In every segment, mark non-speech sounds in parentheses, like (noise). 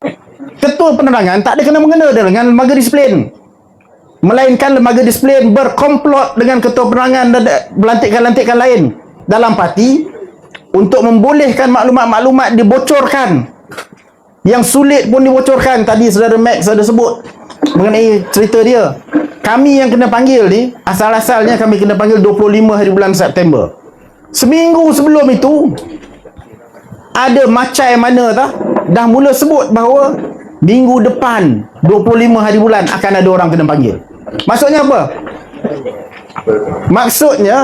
Ketua penerangan tak ada kena-mengena dengan lembaga disiplin. Melainkan lembaga disiplin berkomplot dengan ketua penerangan dan belantikan-lantikan lain dalam parti untuk membolehkan maklumat-maklumat dibocorkan. Yang sulit pun dibocorkan. Tadi saudara Max ada sebut mengenai cerita dia. Kami yang kena panggil ni, asal-asalnya kami kena panggil 25 hari bulan September. Seminggu sebelum itu, ada macai mana tak dah mula sebut bahawa minggu depan 25 hari bulan akan ada orang kena panggil. Maksudnya apa? Maksudnya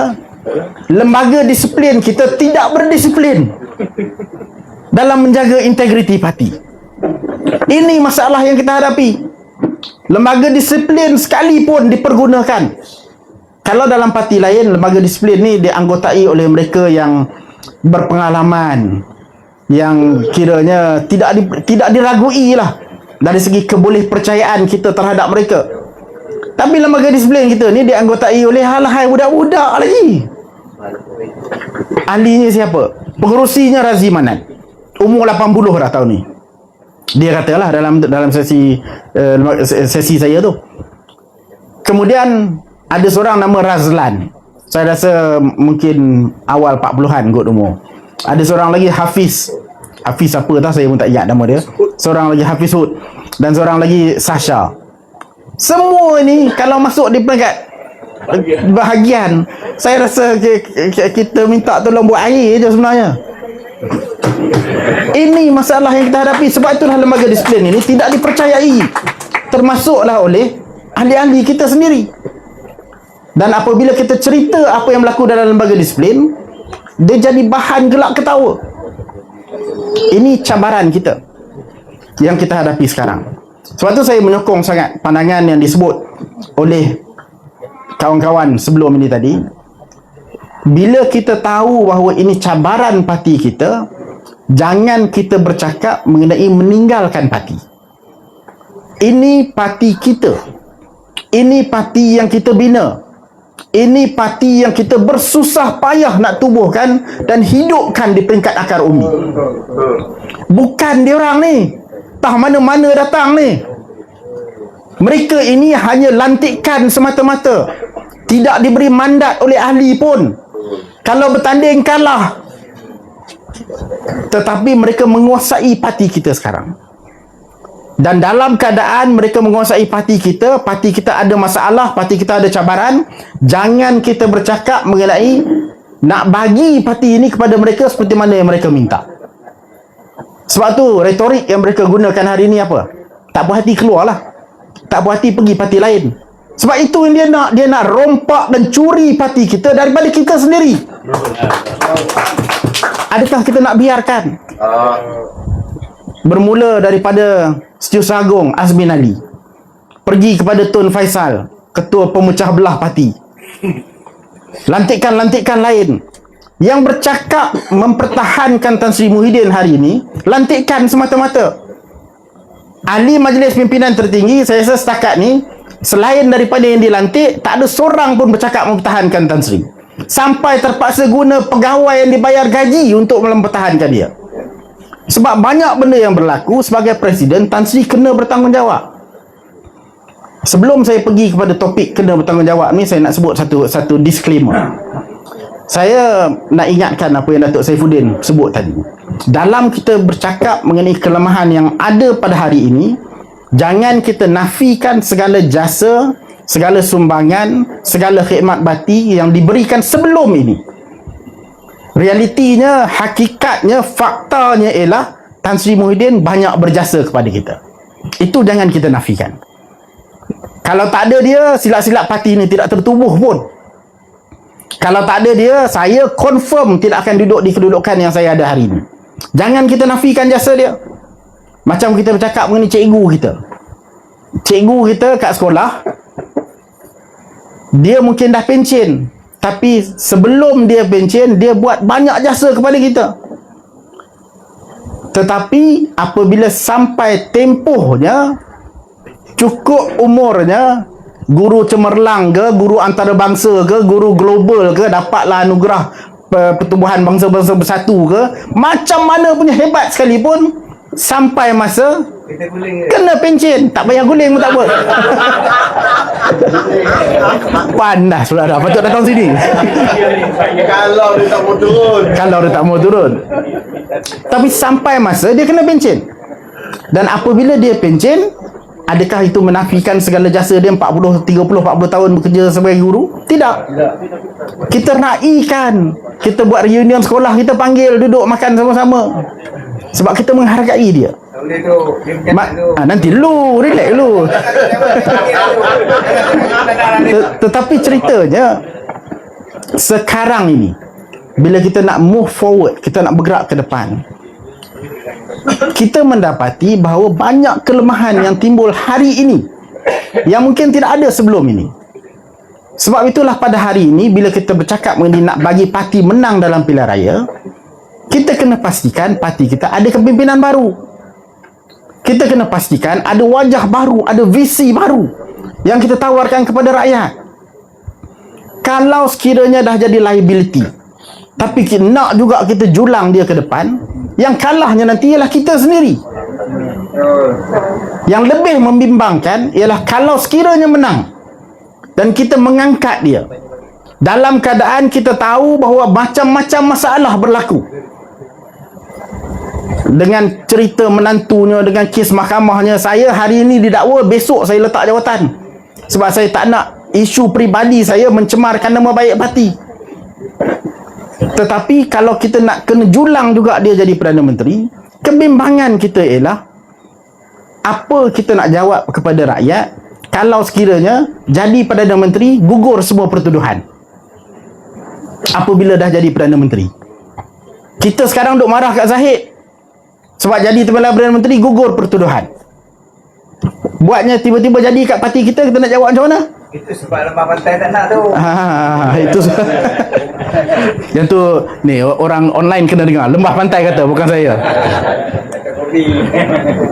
lembaga disiplin kita tidak berdisiplin dalam menjaga integriti parti. Ini masalah yang kita hadapi. Lembaga disiplin sekalipun dipergunakan. Kalau dalam parti lain lembaga disiplin ni dianggotai oleh mereka yang berpengalaman, yang kiranya tidak di, tidak diragui lah dari segi keboleh percayaan kita terhadap mereka. Tapi lembaga disiplin kita ni dianggotai oleh hal-hal budak-budak lagi. Ahlinya siapa? Pengerusinya Razi Manan. Umur 80 dah tahun ni. Dia katalah dalam dalam sesi uh, sesi saya tu. Kemudian ada seorang nama Razlan. Saya rasa mungkin awal 40-an kot umur. Ada seorang lagi Hafiz. Hafiz apa tak saya pun tak ingat nama dia. Seorang lagi Hafiz Hud dan seorang lagi Sasha. Semua ni kalau masuk di peringkat bahagian saya rasa kita minta tolong buat air je sebenarnya. Ini masalah yang kita hadapi sebab itulah lembaga disiplin ini tidak dipercayai termasuklah oleh ahli-ahli kita sendiri. Dan apabila kita cerita apa yang berlaku dalam lembaga disiplin, dia jadi bahan gelak ketawa. Ini cabaran kita yang kita hadapi sekarang. Sebab tu saya menyokong sangat pandangan yang disebut oleh kawan-kawan sebelum ini tadi. Bila kita tahu bahawa ini cabaran parti kita, jangan kita bercakap mengenai meninggalkan parti. Ini parti kita. Ini parti yang kita bina. Ini parti yang kita bersusah payah nak tubuhkan dan hidupkan di peringkat akar umi. Bukan dia orang ni. Tah mana-mana datang ni. Mereka ini hanya lantikan semata-mata. Tidak diberi mandat oleh ahli pun. Kalau bertanding kalah. Tetapi mereka menguasai parti kita sekarang. Dan dalam keadaan mereka menguasai parti kita, parti kita ada masalah, parti kita ada cabaran, jangan kita bercakap mengenai nak bagi parti ini kepada mereka seperti mana yang mereka minta. Sebab tu retorik yang mereka gunakan hari ini apa? Tak puas hati keluarlah. Tak puas hati pergi parti lain. Sebab itu yang dia nak, dia nak rompak dan curi parti kita daripada kita sendiri. Adakah kita nak biarkan? Bermula daripada Setiausaha Agung Azmin Ali. Pergi kepada Tun Faisal ketua pemecah belah parti. Lantikan-lantikan lain. Yang bercakap mempertahankan Tan Sri Muhyiddin hari ini lantikan semata-mata. Ahli majlis pimpinan tertinggi saya rasa setakat ni selain daripada yang dilantik tak ada seorang pun bercakap mempertahankan Tan Sri. Sampai terpaksa guna pegawai yang dibayar gaji untuk mempertahankan dia sebab banyak benda yang berlaku sebagai presiden Tan Sri kena bertanggungjawab. Sebelum saya pergi kepada topik kena bertanggungjawab ni saya nak sebut satu satu disclaimer. Saya nak ingatkan apa yang Datuk Saifuddin sebut tadi. Dalam kita bercakap mengenai kelemahan yang ada pada hari ini, jangan kita nafikan segala jasa, segala sumbangan, segala khidmat bakti yang diberikan sebelum ini. Realitinya, hakikatnya, faktanya ialah Tan Sri Muhyiddin banyak berjasa kepada kita. Itu jangan kita nafikan. Kalau tak ada dia, silat-silat parti ini tidak tertubuh pun. Kalau tak ada dia, saya confirm tidak akan duduk di kedudukan yang saya ada hari ini. Jangan kita nafikan jasa dia. Macam kita bercakap mengenai cikgu kita. Cikgu kita kat sekolah, dia mungkin dah pencen, tapi sebelum dia pencen dia buat banyak jasa kepada kita. Tetapi apabila sampai tempohnya cukup umurnya guru cemerlang ke guru antarabangsa ke guru global ke dapatlah anugerah pertumbuhan bangsa-bangsa bersatu ke macam mana punya hebat sekalipun sampai masa Kita guling je. Kena pencen. Tak payah guling pun tak apa. Panas pula dah. Patut datang sini. Kalau dia tak mau turun. Kalau dia tak mau turun. Tapi sampai masa dia kena pencen. Dan apabila dia pencen, adakah itu menafikan segala jasa dia 40, 30, 40 tahun bekerja sebagai guru? Tidak. Kita raikan. Kita buat reunion sekolah, kita panggil duduk makan sama-sama. Sebab kita menghargai dia. Tak boleh tu. Dia bercakap Ma- tu. ah, nanti lu, relax lu. (laughs) Tet- Tetapi ceritanya sekarang ini bila kita nak move forward, kita nak bergerak ke depan. Kita mendapati bahawa banyak kelemahan yang timbul hari ini yang mungkin tidak ada sebelum ini. Sebab itulah pada hari ini bila kita bercakap mengenai nak bagi parti menang dalam pilihan raya, kita kena pastikan parti kita ada kepimpinan baru. Kita kena pastikan ada wajah baru, ada visi baru yang kita tawarkan kepada rakyat. Kalau sekiranya dah jadi liability, tapi nak juga kita julang dia ke depan, yang kalahnya nanti ialah kita sendiri. Yang lebih membimbangkan ialah kalau sekiranya menang dan kita mengangkat dia dalam keadaan kita tahu bahawa macam-macam masalah berlaku dengan cerita menantunya dengan kes mahkamahnya saya hari ini didakwa besok saya letak jawatan. Sebab saya tak nak isu peribadi saya mencemarkan nama baik parti. Tetapi kalau kita nak kena julang juga dia jadi Perdana Menteri kebimbangan kita ialah apa kita nak jawab kepada rakyat kalau sekiranya jadi Perdana Menteri gugur semua pertuduhan. Apabila dah jadi Perdana Menteri. Kita sekarang duk marah kat Zahid sebab jadi Timbalan Perdana Menteri gugur pertuduhan. Buatnya tiba-tiba jadi kat parti kita kita nak jawab macam mana? Itu sebab lembah pantai tak nak tu. Ha, itu yang tu ni orang online kena dengar. Lembah pantai kata bukan saya.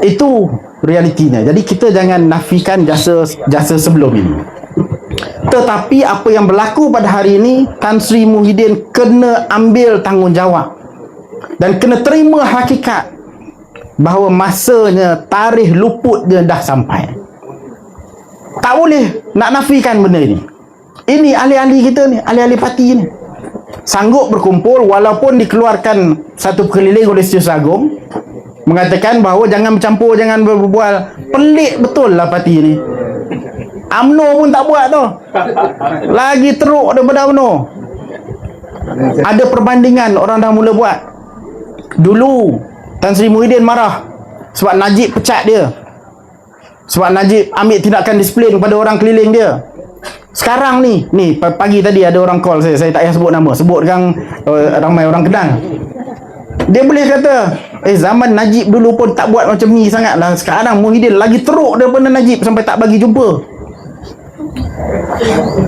Itu realitinya. Jadi kita jangan nafikan jasa jasa sebelum ini. Tetapi apa yang berlaku pada hari ini Tan Sri Muhyiddin kena ambil tanggungjawab dan kena terima hakikat bahawa masanya tarikh luputnya dah sampai. Tak boleh nak nafikan benda ini. Ini ahli-ahli kita ni, ahli-ahli parti ni. Sanggup berkumpul walaupun dikeluarkan satu keliling oleh Setiausaha Agung mengatakan bahawa jangan bercampur, jangan berbual. Pelik betul lah parti ni. AMNO pun tak buat tu. Lagi teruk daripada AMNO. Ada perbandingan orang dah mula buat. Dulu Tan Sri Muhyiddin marah sebab Najib pecat dia. Sebab Najib ambil tindakan disiplin kepada orang keliling dia. Sekarang ni, ni pa- pagi tadi ada orang call saya, saya tak payah sebut nama. Sebutkan uh, ramai orang kenal. Dia boleh kata, eh zaman Najib dulu pun tak buat macam ni sangat lah. Sekarang Muhyiddin lagi teruk daripada Najib sampai tak bagi jumpa.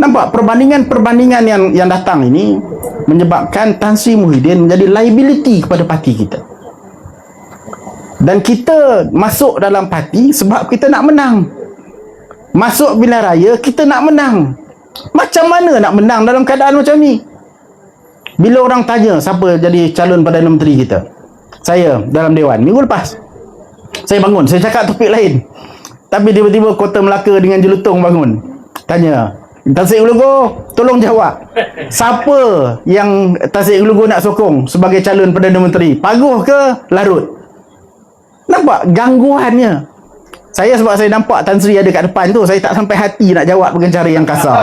Nampak perbandingan-perbandingan yang yang datang ini menyebabkan Tan Sri Muhyiddin menjadi liability kepada parti kita. Dan kita masuk dalam parti sebab kita nak menang. Masuk pilihan raya kita nak menang. Macam mana nak menang dalam keadaan macam ni? Bila orang tanya siapa jadi calon Perdana Menteri kita? Saya dalam Dewan minggu lepas. Saya bangun, saya cakap topik lain. Tapi tiba-tiba Kota Melaka dengan Jelutong bangun. Tanya, Tasik Ulugo, tolong jawab. Siapa yang Tasik Ulugo nak sokong sebagai calon Perdana Menteri? Paguh ke Larut? Nampak gangguannya. Saya sebab saya nampak Tan Sri ada kat depan tu, saya tak sampai hati nak jawab dengan cara yang kasar.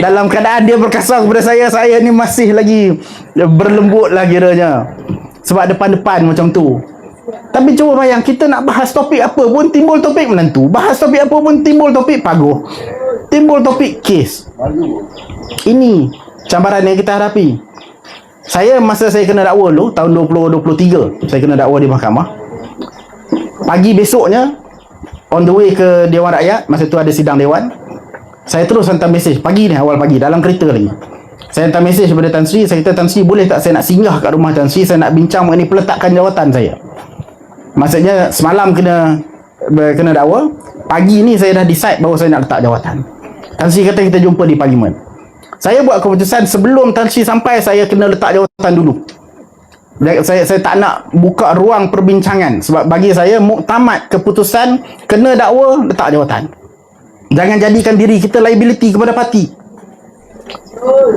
Dalam keadaan dia berkasar kepada saya, saya ni masih lagi berlembut lah kiranya. Sebab depan-depan macam tu. Tapi cuba bayang, kita nak bahas topik apa pun timbul topik menantu. Bahas topik apa pun timbul topik paguh. Timbul topik kes. Ini cabaran yang kita hadapi. Saya masa saya kena dakwa dulu tahun 2023 saya kena dakwa di mahkamah. Pagi besoknya on the way ke Dewan Rakyat, masa tu ada sidang dewan. Saya terus hantar mesej pagi ni awal pagi dalam kereta lagi. Saya hantar mesej kepada Tan Sri, saya kata Tan Sri boleh tak saya nak singgah kat rumah Tan Sri, saya nak bincang mengenai peletakan jawatan saya. Maksudnya semalam kena kena dakwa, pagi ni saya dah decide bahawa saya nak letak jawatan. Tan Sri kata kita jumpa di parlimen. Saya buat keputusan sebelum Tan Sri sampai saya kena letak jawatan dulu. Saya saya tak nak buka ruang perbincangan sebab bagi saya muktamad keputusan kena dakwa letak jawatan. Jangan jadikan diri kita liability kepada parti.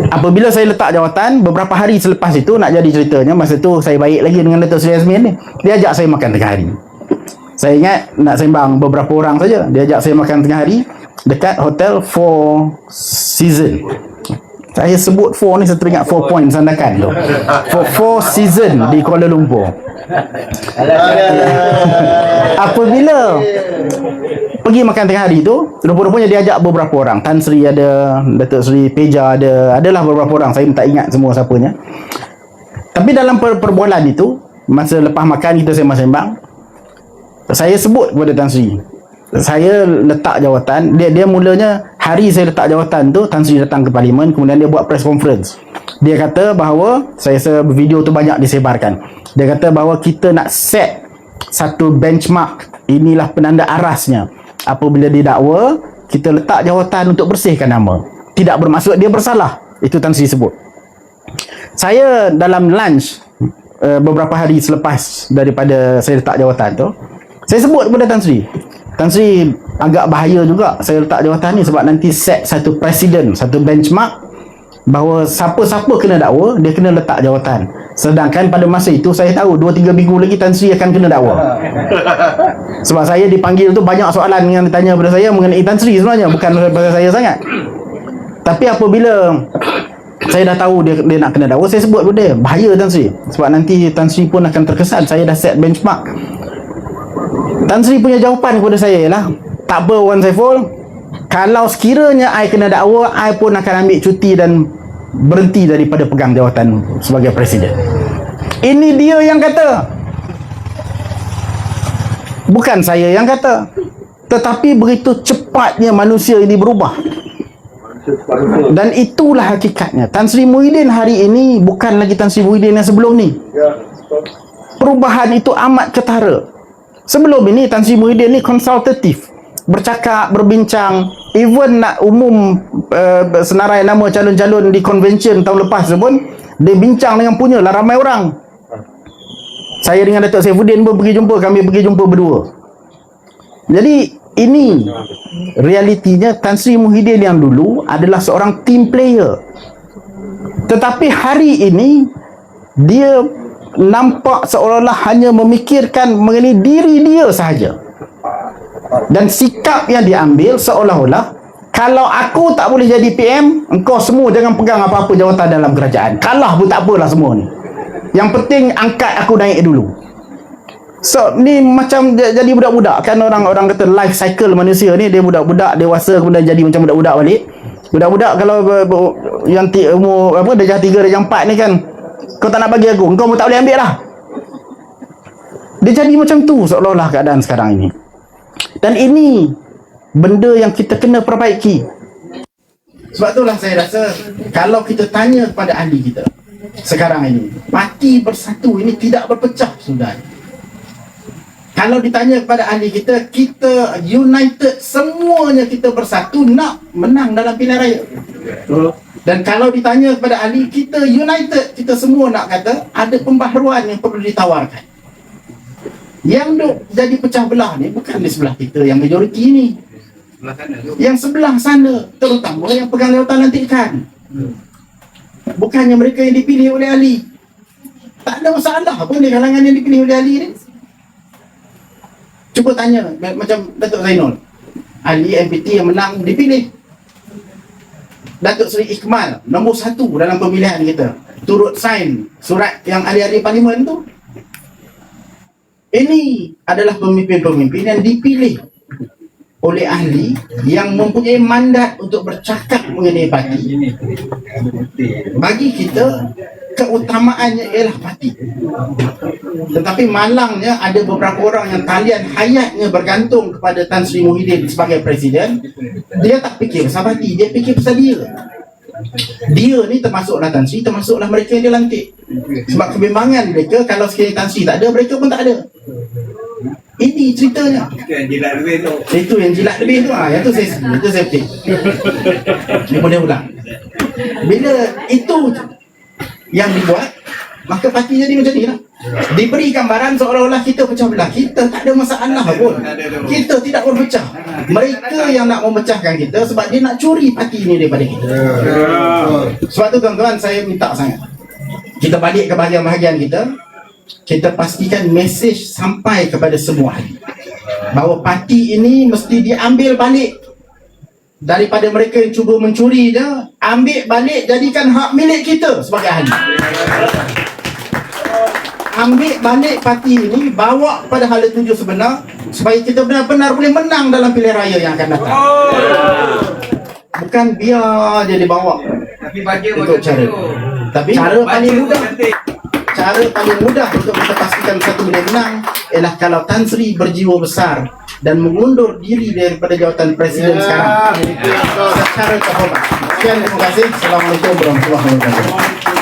Apabila saya letak jawatan beberapa hari selepas itu nak jadi ceritanya masa tu saya baik lagi dengan Datuk Seri Azmin ni. Dia ajak saya makan tengah hari. Saya ingat nak sembang beberapa orang saja. Dia ajak saya makan tengah hari dekat hotel Four Season. Saya sebut four ni saya teringat four points sandakan tu. For four season di Kuala Lumpur. Apabila pergi makan tengah hari tu, rupa-rupanya dia ajak beberapa orang. Tan Sri ada, Datuk Sri Peja ada, adalah beberapa orang. Saya tak ingat semua siapanya. Tapi dalam per- perbualan itu, masa lepas makan kita sembang-sembang, saya sebut kepada Tan Sri. Saya letak jawatan, dia dia mulanya hari saya letak jawatan tu Tan Sri datang ke parlimen kemudian dia buat press conference. Dia kata bahawa saya rasa video tu banyak disebarkan. Dia kata bahawa kita nak set satu benchmark. Inilah penanda arasnya. Apabila didakwa, kita letak jawatan untuk bersihkan nama. Tidak bermaksud dia bersalah. Itu Tan Sri sebut. Saya dalam lunch uh, beberapa hari selepas daripada saya letak jawatan tu, saya sebut kepada Tan Sri. Tan Sri agak bahaya juga saya letak jawatan ni sebab nanti set satu presiden, satu benchmark bahawa siapa-siapa kena dakwa, dia kena letak jawatan. Sedangkan pada masa itu saya tahu 2 3 minggu lagi Tan Sri akan kena dakwa. (laughs) Sebab saya dipanggil tu banyak soalan yang ditanya kepada saya mengenai Tan Sri sebenarnya bukan pasal saya sangat. Tapi apabila saya dah tahu dia dia nak kena dakwa, saya sebut kepada dia, bahaya Tan Sri. Sebab nanti Tan Sri pun akan terkesan saya dah set benchmark. Tan Sri punya jawapan kepada saya ialah tak apa Wan Saiful. Kalau sekiranya I kena dakwa I pun akan ambil cuti dan berhenti daripada pegang jawatan sebagai presiden. Ini dia yang kata. Bukan saya yang kata. Tetapi begitu cepatnya manusia ini berubah. Dan itulah hakikatnya. Tan Sri Muhyiddin hari ini bukan lagi Tan Sri Muhyiddin yang sebelum ni. Perubahan itu amat ketara Sebelum ini Tan Sri Muhyiddin ni konsultatif. Bercakap, berbincang. Even nak umum uh, senarai nama calon-calon di convention tahun lepas tu pun dia bincang dengan punya lah ramai orang. Saya dengan Datuk Saifuddin pun pergi jumpa kami pergi jumpa berdua. Jadi ini realitinya Tan Sri Muhyiddin yang dulu adalah seorang team player. Tetapi hari ini dia nampak seolah-olah hanya memikirkan mengenai diri dia sahaja. Dan sikap yang diambil seolah-olah kalau aku tak boleh jadi PM engkau semua jangan pegang apa-apa jawatan dalam kerajaan. Kalah pun tak apalah semua ni. Yang penting angkat aku naik dulu. So ni macam jadi budak-budak. Kan orang-orang kata life cycle manusia ni dia budak-budak dewasa kemudian jadi macam budak-budak balik. Budak-budak kalau yang umur apa darjah 3 darjah 4 ni kan kau tak nak bagi aku engkau pun tak boleh ambil lah dia jadi macam tu seolah-olah keadaan sekarang ini dan ini benda yang kita kena perbaiki. Sebab itulah saya rasa kalau kita tanya kepada ahli kita sekarang ini, parti bersatu ini tidak berpecah sudah. Kalau ditanya kepada ahli kita, kita united semuanya kita bersatu nak menang dalam pilihan raya. Dan kalau ditanya kepada ahli kita united, kita semua nak kata ada pembaharuan yang perlu ditawarkan. Yang duk jadi pecah belah ni bukan di sebelah kita yang majoriti ni. Yang sebelah sana terutama yang pegang jawatan lantikan. Bukannya mereka yang dipilih oleh ahli. Tak ada masalah pun di kalangan yang dipilih oleh ahli ni. Cuba tanya ma- macam Datuk Zainul. Ahli MPT yang menang dipilih. Datuk Seri Ikmal nombor satu dalam pemilihan kita. Turut sign surat yang ahli-ahli parlimen tu ini adalah pemimpin-pemimpin yang dipilih oleh ahli yang mempunyai mandat untuk bercakap mengenai parti. Bagi kita, keutamaannya ialah parti. Tetapi malangnya ada beberapa orang yang talian hayatnya bergantung kepada Tan Sri Muhyiddin sebagai presiden. Dia tak fikir pasal parti, dia fikir pasal dia. Dia ni termasuklah Tan Sri, termasuklah mereka yang dia lantik. Sebab kebimbangan mereka, kalau sekiranya Tan Sri tak ada, mereka pun tak ada. Ini ceritanya. Itu yang jilat lebih tu. Itu yang jilat lebih tu ah, yang tu saya itu saya petik. Ni boleh ulang. Bila itu yang dibuat, Maka parti jadi macam ni lah. Diberi gambaran seolah-olah kita pecah belah. Kita tak ada masalah pun. Kita tidak berpecah. Mereka yang nak memecahkan kita sebab dia nak curi parti ini daripada kita. Sebab tu tuan-tuan saya minta sangat. Kita balik ke bahagian-bahagian kita. Kita pastikan mesej sampai kepada semua ahli. Bahawa parti ini mesti diambil balik daripada mereka yang cuba mencuri dia ambil balik jadikan hak milik kita sebagai ahli. Ambil balik parti ini bawa pada hala tuju sebenar supaya kita benar-benar boleh menang dalam pilihan raya yang akan datang. Bukan biar dia dibawa Tapi bagi untuk cara. tapi cara paling mudah. cara paling mudah untuk kita pastikan satu boleh menang ialah kalau Tan Sri berjiwa besar dan mengundur diri daripada jawatan presiden sekarang secara terhormat. Sekian terima kasih. Assalamualaikum warahmatullahi wabarakatuh.